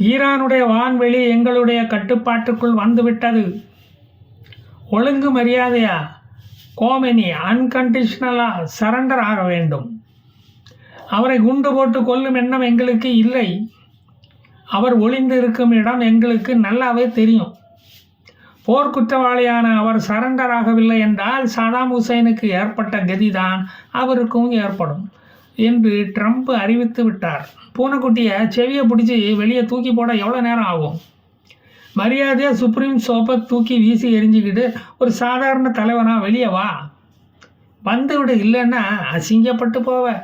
ஈரானுடைய வான்வெளி எங்களுடைய கட்டுப்பாட்டுக்குள் வந்துவிட்டது. ஒழுங்கு மரியாதையா? கோமெனி அன்கண்டிஷ்னலாக சரண்டர் ஆக வேண்டும். அவரை குண்டு போட்டு கொல்லும் எண்ணம் எங்களுக்கு இல்லை. அவர் ஒளிந்து இருக்கும் இடம் எங்களுக்கு நல்லாவே தெரியும். போர்க்குற்றவாளியான அவர் சரண்டர் ஆகவில்லை என்றால் சதாம் ஹுசைனுக்கு ஏற்பட்ட கதிதான் அவருக்கும் ஏற்படும். என்று ட்ரம்ப் அறிவித்து விட்டார். பூனைக்குட்டியை செவியை பிடிச்சி வெளியே தூக்கி போட எவ்வளோ நேரம் ஆகும்? மரியாதையாக சுப்ரீம் சோப்பை தூக்கி வீசி எரிஞ்சுக்கிட்டு ஒரு சாதாரண தலைவனாக வெளியே வா. வந்துவிடு இல்லைன்னா அசிங்கப்பட்டு போவ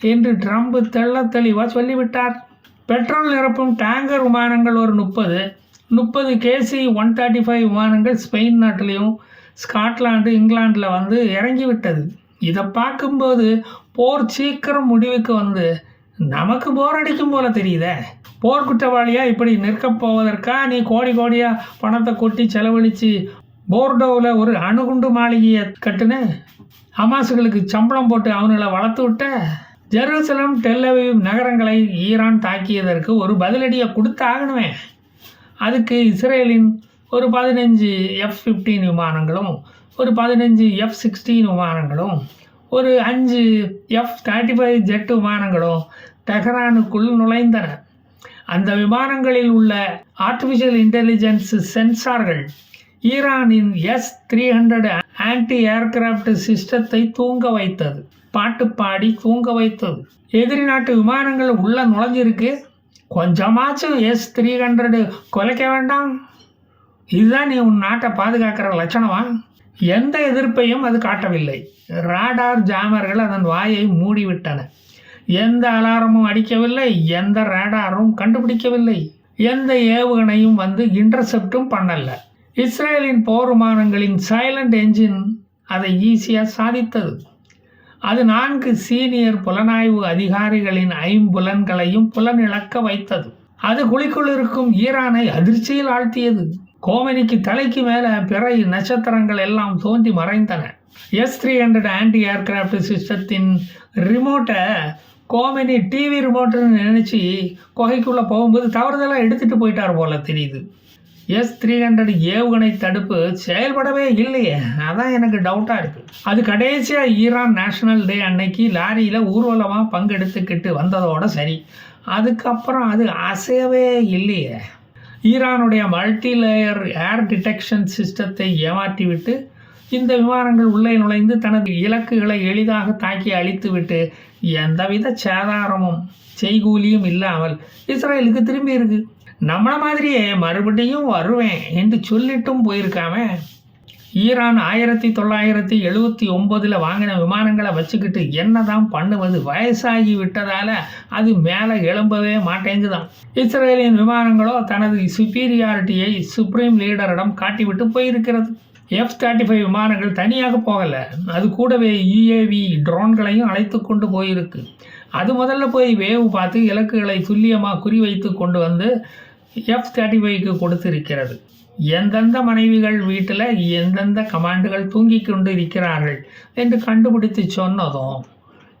என்று ட்ரம்ப் தெள்ள தெளிவாக சொல்லிவிட்டார். பெட்ரோல் நிரப்பும் டேங்கர் விமானங்கள் ஒரு முப்பது. முப்பது கேசி ஒன் தேர்ட்டி ஃபைவ் விமானங்கள் ஸ்பெயின் நாட்டிலையும் ஸ்காட்லாண்டு இங்கிலாண்டில் வந்து இறங்கி விட்டது இதை பார்க்கும்போது போர் சீக்கிரம் முடிவுக்கு வந்து நமக்கு போர் அடிக்கும் போல தெரியுதே. போர்க்குற்றவாளியாக இப்படி நிற்கப் போவதற்கா? நீ கோடி கோடியாக பணத்தை கொட்டி செலவழித்து போர்டோவில் ஒரு அணுகுண்டு மாளிகையை கட்டுன? அமாசுகளுக்கு சம்பளம் போட்டு அவனுங்களை வளர்த்து விட்ட? ஜெருசலம் டெல்லவிவ் நகரங்களை ஈரான் தாக்கியதற்கு ஒரு பதிலடியை கொடுத்து ஆகணுமே. அதுக்கு இஸ்ரேலின் ஒரு பதினஞ்சு எஃப் ஃபிஃப்டீன் விமானங்களும் ஒரு பதினஞ்சு எஃப் சிக்ஸ்டீன் விமானங்களும் ஒரு அஞ்சு எஃப் தேர்ட்டி ஃபைவ் ஜெட் விமானங்களும் டெஹரானுக்குள் நுழைந்தன. அந்த விமானங்களில் உள்ள ஆர்டிஃபிஷியல் இன்டெலிஜென்ஸ் சென்சார்கள் ஈரானின் S three hundred anti aircraft சிஸ்டத்தை தூங்க வைத்தது பாட்டு பாடி தூங்க வைத்தது. எதிரி நாட்டு விமானங்கள் உள்ள நுழைஞ்சிருக்கு. கொஞ்சமாச்சும் எஸ் த்ரீ ஹண்ட்ரடு குலைக்க வேண்டாம். இதுதான் நீ உன் நாட்டை பாதுகாக்கிற லட்சணமா? எந்த எதிர்ப்பையும் அது காட்டவில்லை. ராடார் ஜாமர்கள் அதன் வாயை மூடிவிட்டன. எந்த அலாரமும் அடிக்கவில்லை எந்த ரேடாரும் கண்டுபிடிக்கவில்லை. எந்த ஏவுகணையும் வந்து இன்டர்செப்டும் பண்ணல. இஸ்ரேலின் போர் விமானங்களின் சைலண்ட் என்ஜின் அதை ஈஸியாக சாதித்தது. அது நான்கு சீனியர் புலனாய்வு அதிகாரிகளின் ஐம்புலன்களையும் புலனிழக்க வைத்தது. அது குழிக்குள் இருக்கும் ஈரானை அதிர்ச்சியில் ஆழ்த்தியது. கோமனிக்கு தலைக்கு மேலே பிறை நட்சத்திரங்கள் எல்லாம் தோன்றி மறைந்தன. S three hundred anti aircraft சிஸ்டத்தின் ரிமோட்டை கோமனி டிவி ரிமோட்டுன்னு நினச்சி குகைக்குள்ளே போகும்போது தவறுதலாக எடுத்துகிட்டு போயிட்டார் போல் தெரியுது. எஸ் த்ரீ ஹண்ட்ரட் ஏவுகணை தடுப்பு செயல்படவே இல்லையே. அதான் எனக்கு டவுட்டாக இருக்குது அது கடைசியாக ஈரான் நேஷனல் டே அன்னைக்கு லாரியில் ஊர்வலமாக பங்கெடுத்துக்கிட்டு வந்ததோட சரி. அதுக்கப்புறம் அது அசையவே இல்லையே. ஈரானுடைய மல்டி லேயர் ஏர் டிடெக்ஷன் சிஸ்டத்தை ஏமாற்றிவிட்டு இந்த விமானங்கள் உள்ளே நுழைந்து தனது இலக்குகளை எளிதாக தாக்கி அழித்துவிட்டு எந்தவித சேதாரமும் செய்கூலியும் இல்லாமல் இஸ்ரேலுக்கு திரும்பி இருக்கு நம்மளை மாதிரியே மறுபடியும் வருவேன் என்று சொல்லிட்டும் போயிருக்காம. ஈரான் ஆயிரத்தி தொள்ளாயிரத்தி எழுபத்தி ஒம்போதில் வாங்கின விமானங்களை வச்சுக்கிட்டு என்ன தான் பண்ணுவது? வயசாகி விட்டதால் அது மேலே எழும்பவே மாட்டேங்குதான் இஸ்ரேலின் விமானங்களோ தனது சுப்பீரியாரிட்டியை சுப்ரீம் லீடரிடம் காட்டிவிட்டு போயிருக்கிறது. எஃப் தேர்ட்டி ஃபைவ் விமானங்கள் தனியாக போகலை. அது கூடவே யுஏவி ட்ரோன்களையும் அழைத்து கொண்டு போயிருக்கு. அது முதல்ல போய் வேவு பார்த்து இலக்குகளை துல்லியமாக குறிவைத்து கொண்டு வந்து எஃப் தேர்ட்டி ஃபைவ்க்கு கொடுத்திருக்கிறது. எந்தெந்த மனைவிகள் வீட்டில் எந்தெந்த கமாண்டுகள் தூங்கி கொண்டு இருக்கிறார்கள் என்று கண்டுபிடித்து சொன்னதும்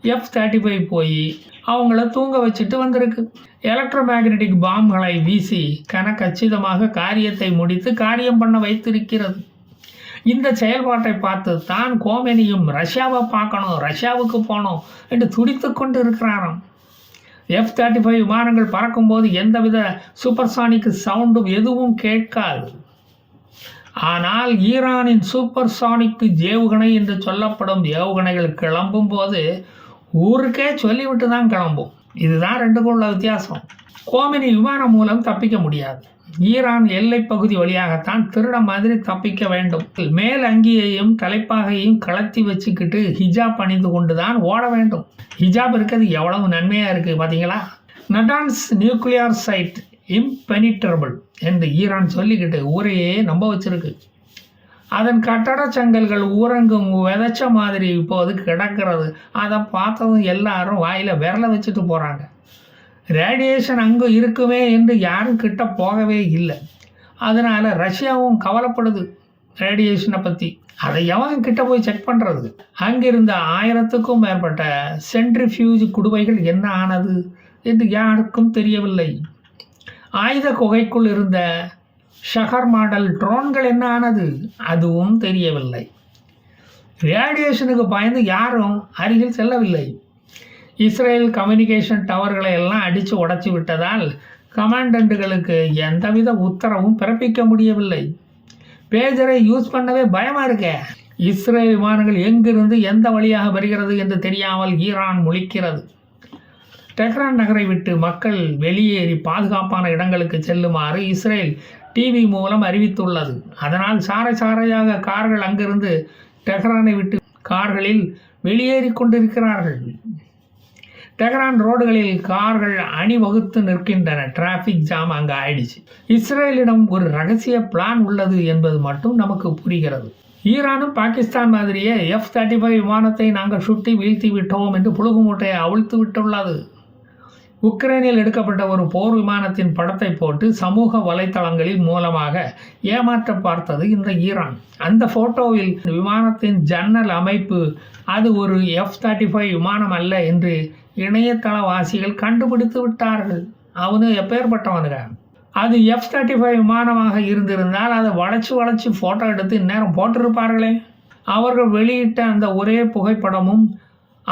எஃப் தேர்ட்டி ஃபைவ் போய் அவங்கள தூங்க வச்சுட்டு வந்திருக்கு. எலக்ட்ரோ மேக்னெட்டிக் பாம்களை வீசி கன கச்சிதமாக காரியத்தை முடித்து காரியம் பண்ண வைத்திருக்கிறது. இந்த செயல்பாட்டை பார்த்து தான் கோமெனியும் ரஷ்யாவை பார்க்கணும் ரஷ்யாவுக்கு போகணும் என்று துடித்து கொண்டு இருக்கிறாராம் எஃப் தேர்ட்டி ஃபைவ் விமானங்கள் பறக்கும்போது எந்தவித சூப்பர்சானிக் சவுண்டும் எதுவும் கேட்காது. ஆனால் ஈரானின் சூப்பர் சானிக் ஏவுகணை என்று சொல்லப்படும் ஏவுகணைகள் கிளம்பும் போது ஊருக்கே சொல்லிவிட்டு தான் கிளம்பும். இதுதான் ரெண்டுக்குள்ள வித்தியாசம். கோமினி விமானம் மூலம் தப்பிக்க முடியாது. ஈரான் எல்லை பகுதி வழியாகத்தான் திருட மாதிரி தப்பிக்க வேண்டும். மேல் அங்கியையும் தலைப்பாகையும் கலத்தி வச்சுக்கிட்டு ஹிஜாப் அணிந்து கொண்டு தான் ஓட வேண்டும். ஹிஜாப் இருக்கிறது எவ்வளவு நன்மையாக இருக்குது பார்த்தீங்களா நடான்ஸ் நியூக்ளியர் சைட் இம்பெனிட்ரபிள் என்று ஈரான் சொல்லிக்கிட்டு ஊரையே நம்ப வச்சிருக்கு. அதன் கட்டட சங்கல்கள் ஊரங்கும் விதைச்ச மாதிரி இப்போது கிடக்கிறது. அதை பார்த்ததும் எல்லாரும் வாயில் விரல வச்சுட்டு போகிறாங்க ரேடியேஷன் அங்கே இருக்குமே என்று யாரும் கிட்ட போகவே இல்லை. அதனால் ரஷ்யாவும் கவலைப்படுது ரேடியேஷனை பற்றி அதை எவன் கிட்ட போய் செக் பண்ணுறது அங்கிருந்த ஆயிரத்துக்கும் மேற்பட்ட சென்ட்ரிஃபியூஜ் குடுவைகள் என்ன ஆனது என்று யாருக்கும் தெரியவில்லை. ஆயுத குகைக்குள் இருந்த ஷஹர் மாடல் ட்ரோன்கள் என்ன ஆனது? அதுவும் தெரியவில்லை. ரேடியேஷனுக்கு பயந்து யாரும் அருகில் செல்லவில்லை. இஸ்ரேல் கம்யூனிகேஷன் டவர்களை எல்லாம் அடித்து உடச்சி விட்டதால் கமாண்டண்ட்டுகளுக்கு எந்தவித உத்தரவும் பிறப்பிக்க முடியவில்லை. பேஜரை யூஸ் பண்ணவே பயமாக இருக்க. இஸ்ரேல் விமானங்கள் எங்கிருந்து எந்த வழியாக வருகிறது என்று தெரியாமல் ஈரான் முழிக்கிறது. டெஹ்ரான் நகரை விட்டு மக்கள் வெளியேறி பாதுகாப்பான இடங்களுக்கு செல்லுமாறு இஸ்ரேல் டிவி மூலம் அறிவித்துள்ளது. அதனால் சாறை சாறையாக கார்கள் அங்கிருந்து டெஹ்ரானை விட்டு கார்களில் வெளியேறி கொண்டிருக்கிறார்கள். டெஹ்ரான் ரோடுகளில் கார்கள் அணிவகுத்து நிற்கின்றன. டிராஃபிக் ஜாம் அங்கே ஆயிடுச்சு. இஸ்ரேலிடம் ஒரு ரகசிய பிளான் உள்ளது என்பது மட்டும் நமக்கு புரிகிறது. ஈரானும் பாகிஸ்தான் மாதிரியே எஃப் தேர்ட்டி ஃபைவ் விமானத்தை நாங்கள் சுட்டி வீழ்த்தி விட்டோம் என்று புழுகு மூட்டையை அவிழ்த்து விட்டுள்ளது. உக்ரைனில் எடுக்கப்பட்ட ஒரு போர் விமானத்தின் படத்தை போட்டு சமூக வலைத்தளங்களின் மூலமாக ஏமாற்ற பார்த்தது இந்த ஈரான். அந்த போட்டோவில் விமானத்தின் ஜன்னல் அமைப்பு அது ஒரு எஃப் தேர்ட்டி ஃபைவ் விமானம் அல்ல என்று இணையதளவாசிகள் கண்டுபிடித்து விட்டார்கள். அவனு எப்பேற்பட்டவனுங்க அது எஃப் தேர்ட்டி ஃபைவ் விமானமாக இருந்திருந்தால் அதை வளைச்சு வளைச்சு ஃபோட்டோ எடுத்து இந்நேரம் போட்டிருப்பார்களே. அவர்கள் வெளியிட்ட அந்த ஒரே புகைப்படமும்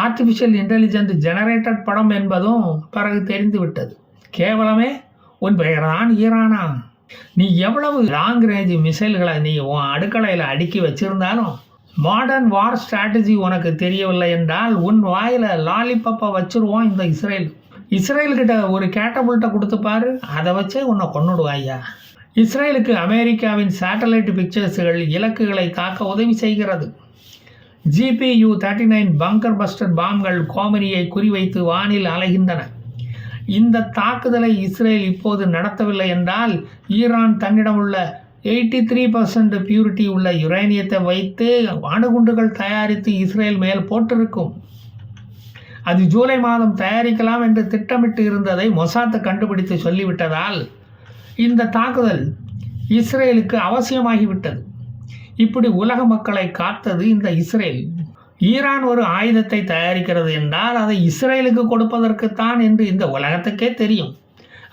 ஆர்டிஃபிஷியல் இன்டெலிஜென்ட் ஜெனரேட்டட் படம் என்பதும் பிறகு தெரிந்துவிட்டது கேவலமே உன் பெயர்தான் ஈரானா. நீ எவ்வளவு லாங் ரேஞ்ச் மிசைல்களை நீ உன் அடுக்கலையில் அடுக்கி வச்சிருந்தாலும் மாடர்ன் வார் ஸ்ட்ராட்டஜி உனக்கு தெரியவில்லை என்றால் உன் வாயில் லாலிபப்பை வச்சிருவோம் இந்த இஸ்ரேல். இஸ்ரேல்கிட்ட ஒரு கேட்டபுல்ட்டை கொடுத்து பாரு அதை வச்சே உன்னை கொன்னுடுவாய்யா. இஸ்ரேலுக்கு அமெரிக்காவின் சேட்டலைட் பிக்சர்ஸுகள் இலக்குகளை தாக்க உதவி செய்கிறது. GBU thirty nine bunker buster பாம்கள் கோமனியை குறிவைத்து வானில் அலைகின்றன. இந்த தாக்குதலை இஸ்ரேல் இப்போது நடத்தவில்லை என்றால் ஈரான் தன்னிடம் உள்ள எயிட்டி த்ரீ பர்சன்ட் பியூரிட்டி உள்ள யுரேனியத்தை வைத்து அணுகுண்டுகள் தயாரித்து இஸ்ரேல் மேல் போட்டிருக்கும். அது ஜூலை மாதம் தயாரிக்கலாம் என்று திட்டமிட்டு இருந்ததை மொசாத்து கண்டுபிடித்து சொல்லிவிட்டதால் இந்த தாக்குதல் இஸ்ரேலுக்கு அவசியமாகிவிட்டது. இப்படி உலக மக்களை காத்தது இந்த இஸ்ரேல். ஈரான் ஒரு ஆயுதத்தை தயாரிக்கிறது என்றால் அதை இஸ்ரேலுக்கு கொடுப்பதற்குத்தான் என்று இந்த உலகத்துக்கே தெரியும்.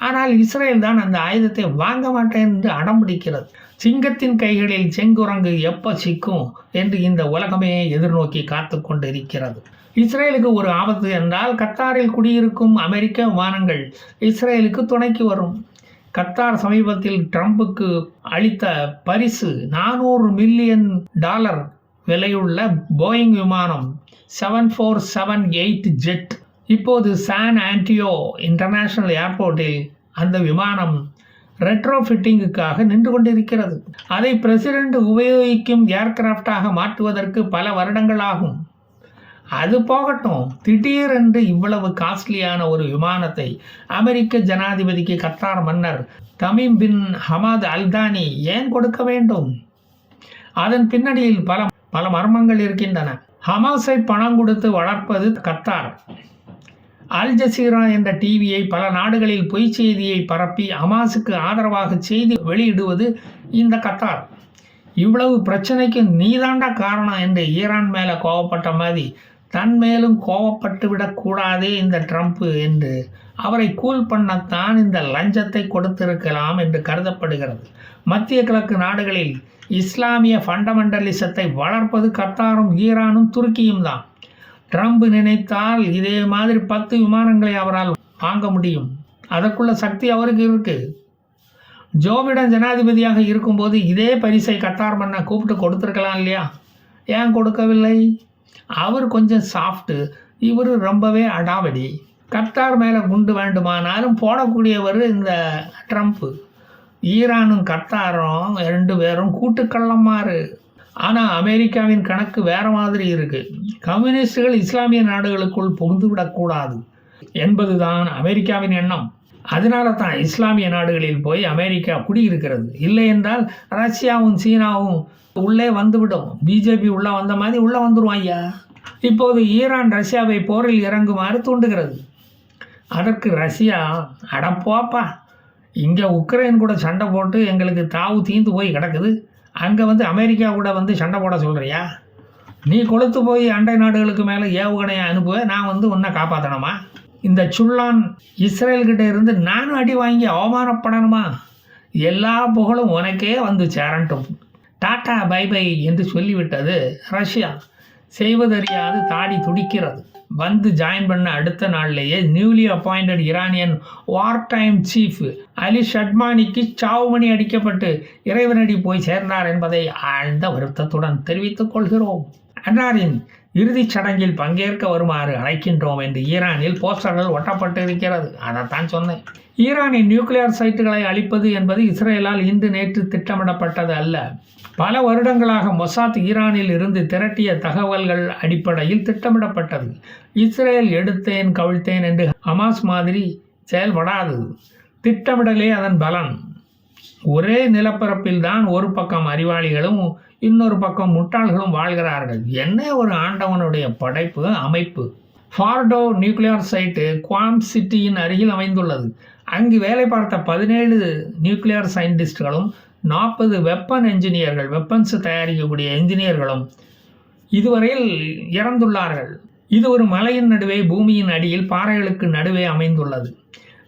ஆனால் இஸ்ரேல் தான் அந்த ஆயுதத்தை வாங்க மாட்டேன் என்று அடம்பிடிக்கிறது சிங்கத்தின் கைகளில் செங்குரங்கு எப்போ சிக்கும் என்று இந்த உலகமே எதிர்நோக்கி காத்து கொண்டிருக்கிறது. இஸ்ரேலுக்கு ஒரு ஆபத்து என்றால் கத்தாரில் குடியிருக்கும் அமெரிக்க விமானங்கள் இஸ்ரேலுக்கு துணைக்கு வரும். கத்தார் சமீபத்தில் ட்ரம்புக்கு அளித்த பரிசு நானூறு மில்லியன் டாலர் விலையுள்ள போயிங் விமானம் seven four seven eight jet இப்போது சான் ஆன்டியோ இன்டர்நேஷனல் ஏர்போர்ட்டில் அந்த விமானம் ரெட்ரோ ஃபிட்டிங்குக்காக நின்று கொண்டிருக்கிறது. அதை பிரசிடென்ட் உபயோகிக்கும் ஏர்கிராஃப்டாக மாற்றுவதற்கு பல வருடங்களாகும். அது போகட்டும். திடீரென்று இவ்வளவு காஸ்ட்லியான ஒரு விமானத்தை அமெரிக்க ஜனாதிபதிக்கு கத்தார் மன்னர் தமீம் பின் ஹமாத் அல்தானி ஏன் கொடுக்க வேண்டும்? அதன் பின்னணியில் பல பல மர்மங்கள் இருக்கின்றன. ஹமாஸை பணம் கொடுத்து வளர்ப்பது கத்தார் அல் ஜசீரா என்ற டிவியை பல நாடுகளில் பொய் செய்தியை பரப்பி ஹமாஸுக்கு ஆதரவாக செய்தி வெளியிடுவது இந்த கத்தார் இவ்வளவு பிரச்சனைக்கு நீதாண்டா காரணம் என்று ஈரான் மேலே கோவப்பட்ட மாதிரி தன் மேலும் கோவப்பட்டு விடக்கூடாதே இந்த ட்ரம்ப் என்று அவரை கூல் பண்ணத்தான் இந்த லஞ்சத்தை கொடுத்திருக்கலாம் என்று கருதப்படுகிறது. மத்திய கிழக்கு நாடுகளில் இஸ்லாமிய ஃபண்டமெண்டலிசத்தை வளர்ப்பது கத்தாரும் ஈரானும் துருக்கியும் தான். ட்ரம்ப் நினைத்தால் இதே மாதிரி பத்து விமானங்களை அவரால் வாங்க முடியும். அதற்குள்ள சக்தி அவருக்கு இருக்குது ஜோ பிடன் ஜனாதிபதியாக இருக்கும்போது இதே பரிசை கத்தார் மன்னை கூப்பிட்டு கொடுத்துருக்கலாம் இல்லையா? ஏன் கொடுக்கவில்லை? அவர் கொஞ்சம் சாஃப்ட்டு இவர் ரொம்பவே அடாவடி. கத்தார் மேலே குண்டு வேண்டுமானாலும் போடக்கூடியவர் இந்த ட்ரம்ப்பு ஈரானும் கத்தாரும் ரெண்டு பேரும் கூட்டுக்கள்ளமாறு ஆனால் அமெரிக்காவின் கணக்கு வேற மாதிரி இருக்குது கம்யூனிஸ்டுகள் இஸ்லாமிய நாடுகளுக்குள் புகுந்து விடக்கூடாது என்பதுதான் அமெரிக்காவின் எண்ணம். அதனால தான் இஸ்லாமிய நாடுகளில் போய் அமெரிக்கா குடியிருக்கிறது. இல்லை என்றால் ரஷ்யாவும் சீனாவும் உள்ளே வந்துவிடும். பிஜேபி உள்ளே வந்த மாதிரி உள்ளே வந்துடும் ஐயா இப்போது ஈரான் ரஷ்யாவை போரில் இறங்குமாறு தூண்டுகிறது. அதற்கு ரஷ்யா அடப்போப்பா இங்கே உக்ரைன் கூட சண்டை போட்டு எங்களுக்கு தாவு தீந்து போய் கிடக்குது. அங்கே வந்து அமெரிக்கா கூட வந்து சண்டை போட சொல்கிறியா நீ கொளுத்து போய் அண்டை நாடுகளுக்கு மேலே ஏவுகணையை அனுப்புவ நான் வந்து உன்னை காப்பாற்றணுமா இந்த சுல்லான் இஸ்ரேல்கிட்ட இருந்து நானும் அடி வாங்கி அவமானப்படணுமா? எல்லா புகழும் உனக்கே வந்து சேரட்டும். டாடா பை பை என்று சொல்லிவிட்டது ரஷ்யா. செய்வதறியாது தாடி துடிக்கிறது. வந்து ஜாயின் பண்ண அடுத்த நாள்லேயே newly appointed Iranian war time chief Ali ஷட்மானிக்கு சாவுமணி அடிக்கப்பட்டு இறைவனடி போய் சேர்ந்தார் என்பதை ஆழ்ந்த வருத்தத்துடன் தெரிவித்துக் கொள்கிறோம். அன்னாரின் இறுதிச் சடங்கில் பங்கேற்க வருமாறு அழைக்கின்றோம் என்று ஈரானில் போஸ்டர்கள் ஒட்டப்பட்டு இருக்கிறது அதைத்தான் சொன்னேன். ஈரானின் நியூக்ளியர் சைட்டுகளை அழிப்பது என்பது இஸ்ரேலால் இன்று நேற்று திட்டமிடப்பட்டது அல்ல. பல வருடங்களாக மொசாத் ஈரானில் இருந்து திரட்டிய தகவல்கள் அடிப்படையில் திட்டமிடப்பட்டது. இஸ்ரேல் எடுத்தேன் கவிழ்த்தேன் என்று ஹமாஸ் மாதிரி செயல்படாது. திட்டமிடலே அதன் பலன். ஒரே நிலப்பரப்பில் தான் ஒரு பக்கம் அறிவாளிகளும் இன்னொரு பக்கம் முட்டாள்களும் வாழ்கிறார்கள். என்ன ஒரு ஆண்டவனுடைய படைப்பு அமைப்பு? ஃபார்டோ நியூக்ளியர் சைட்டு குவாம் சிட்டியின் அருகில் அமைந்துள்ளது. அங்கு வேலை பார்த்த பதினேழு நியூக்ளியர் சயின்டிஸ்ட்களும் நாற்பது வெப்பன் என்ஜினியர்கள் வெப்பன்ஸ் தயாரிக்கக்கூடிய என்ஜினியர்களும் இதுவரையில் இறந்துள்ளார்கள். இது ஒரு மலையின் நடுவே பூமியின் அடியில் பாறைகளுக்கு நடுவே அமைந்துள்ளது.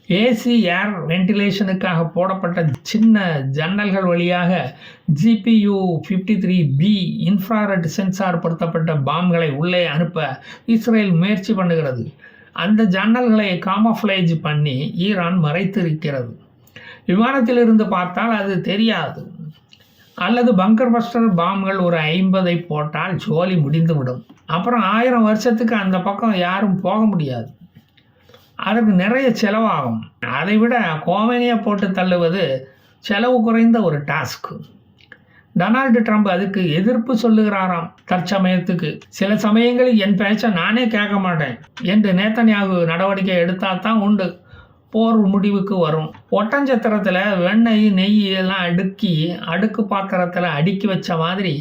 ஏசி ஏர் வென்டிலேஷனுக்காக போடப்பட்ட சின்ன ஜன்னல்கள் வழியாக GBU fifty three B infrared sensor பொருத்தப்பட்ட பாம்களை உள்ளே அனுப்ப இஸ்ரேல் முயற்சி பண்ணுகிறது. அந்த ஜன்னல்களை காமஃப்ளேஜ் பண்ணி ஈரான் மறைத்திருக்கிறது. விமானத்திலிருந்து பார்த்தால் அது தெரியாது. அல்லது பங்கர் பஸ்டர் பாம்கள் ஒரு ஐம்பதை போட்டால் ஜோலி முடிந்துவிடும். அப்புறம் ஆயிரம் வருஷத்துக்கு அந்த பக்கம் யாரும் போக முடியாது. அதற்கு நிறைய செலவாகும். அதை விட கோமனியை போட்டு தள்ளுவது செலவு குறைந்த ஒரு டாஸ்க்கு டொனால்டு ட்ரம்ப் அதுக்கு எதிர்ப்பு சொல்லுகிறாராம் தற்சமயத்துக்கு. சில சமயங்களில் என் பேச்சை நானே கேட்க மாட்டேன். என்று நேத்தன்யாகு நடவடிக்கை எடுத்தால் தான் உண்டு. போர் முடிவுக்கு வரும். ஒட்டஞ்சத்திரத்தில் வெண்ணெய் நெய் எல்லாம் அடுக்கி அடுக்கு பாத்திரத்தில் அடுக்கி வச்ச மாதிரி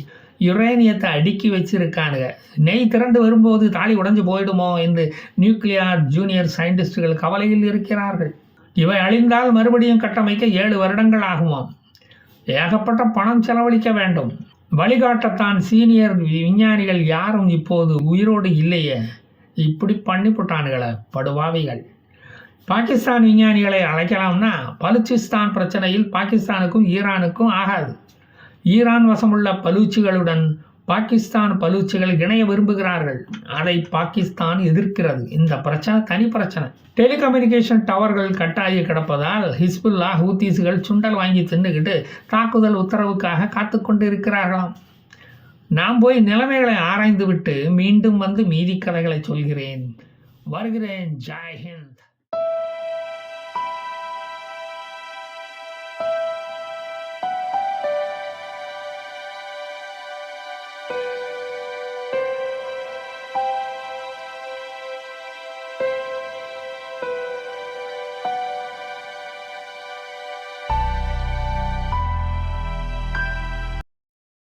யுரேனியத்தை அடுக்கி வச்சிருக்கானுங்க. நெய் திரண்டு வரும்போது தாலி உடைஞ்சு போயிடுமோ என்று நியூக்ளியர் ஜூனியர் சயின்டிஸ்டுகள் கவலையில் இருக்கிறார்கள். இவை அழிந்தால் மறுபடியும் கட்டமைக்க ஏழு வருடங்கள் ஆகுமாம். ஏகப்பட்ட பணம் செலவழிக்க வேண்டும். வழிகாட்டத்தான் சீனியர் விஞ்ஞானிகள் யாரும் இப்போது உயிரோடு இல்லையே. இப்படி பண்ணிவிட்டானுங்களே படுவாவிகள் பாகிஸ்தான் விஞ்ஞானிகளை அழைக்கலாம்னா பலுச்சிஸ்தான் பிரச்சனையில் பாகிஸ்தானுக்கும் ஈரானுக்கும் ஆகாது. ஈரான் வசமுள்ள பலூச்சிகளுடன் பாகிஸ்தான் பலூச்சிகள் இணைய விரும்புகிறார்கள். அதை பாகிஸ்தான் எதிர்க்கிறது. இந்த பிரச்சனை தனி பிரச்சனை. டெலிகம்யூனிகேஷன் டவர்கள் கட்டாகி கிடப்பதால் ஹிஸ்புல்லா ஹூத்தீஸுகள் சுண்டல் வாங்கி தின்னுக்கிட்டு தாக்குதல் உத்தரவுக்காக காத்து கொண்டு இருக்கிறார்களாம் நான் போய் நிலைமைகளை ஆராய்ந்து விட்டு மீண்டும் வந்து மீதி கதைகளை சொல்கிறேன். வருகிறேன். ஜெய் ஹிந்த்.